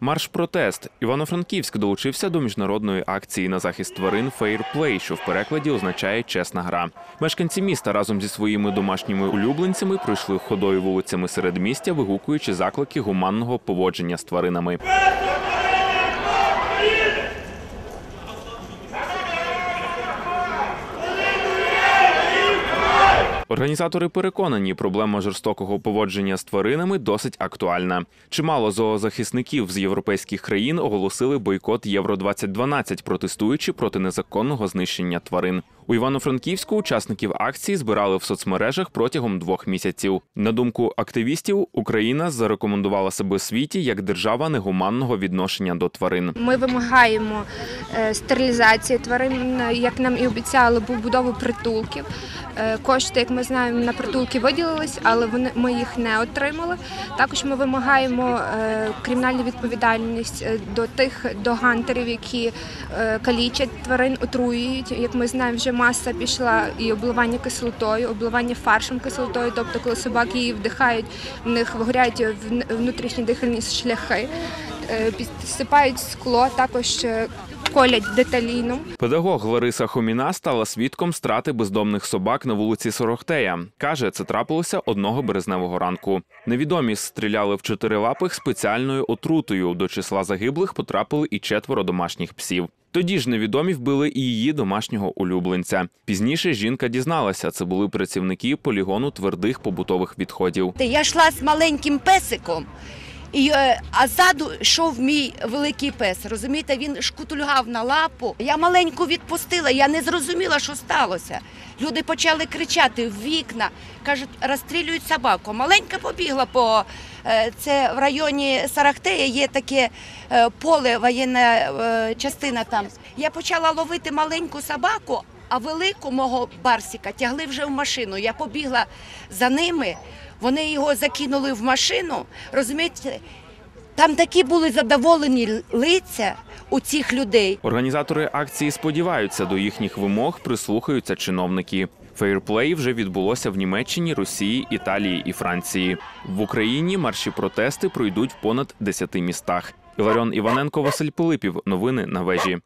Марш протест. Івано-Франківськ долучився до міжнародної акції на захист тварин Play, що в перекладі означає чесна гра. Мешканці міста разом зі своїми домашніми улюбленцями пройшли ходою вулицями середмістя, вигукуючи заклики гуманного поводження з тваринами. Організатори переконані, проблема жорстокого поводження з тваринами досить актуальна. Чимало зоозахисників з європейських країн оголосили бойкот Євро 2012 протестуючи проти незаконного знищення тварин. У Івано-Франківську учасників акції збирали в соцмережах протягом двох місяців. На думку активістів, Україна зарекомендувала себе світі як держава негуманного відношення до тварин. Ми вимагаємо е, стерилізації тварин, як нам і обіцяли, побудову притулків. Е, Кошти, як ми знаємо, на притулки виділились, але вони ми їх не отримали. Також ми вимагаємо е, кримінальну відповідальність до тих до гантерів, які калічать тварин, отруюють. Як ми знаємо, вже маса пішла і обливання кислотою, обливання фаршем кислотою. Тобто, коли собаки її вдихають, в них вигоряють внутрішні дихальні шляхи, е, підсипають скло, також колять деталіном. Педагог Лариса Хоміна стала свідком страти бездомних собак на вулиці Сорохтея. Каже, це трапилося одного березневого ранку. Невідомі стріляли в чотирилапих спеціальною отрутою. До числа загиблих потрапили і четверо домашніх псів. Тоді ж невідомі вбили і її домашнього улюбленця. Пізніше жінка дізналася, це були працівники полігону твердих побутових відходів. Я йшла з маленьким песиком, і, е, а ззаду йшов мій великий пес. Розумієте, він шкутульгав на лапу. Я маленьку відпустила, я не зрозуміла, що сталося. Люди почали кричати в вікна, кажуть, розстрілюють собаку. Маленька побігла по е, це в районі Сарахтея є таке е, поле, воєнна частина там. Я почала ловити маленьку собаку, а велику мого барсіка тягли вже в машину. Я побігла за ними. Вони його закинули в машину. Розумієте, там такі були задоволені лиця у цих людей. Організатори акції сподіваються, до їхніх вимог прислухаються чиновники. Фейрплей вже відбулося в Німеччині, Росії, Італії і Франції. В Україні марші протести пройдуть в понад 10 містах. Іларіон Іваненко, Василь Пилипів. Новини на вежі.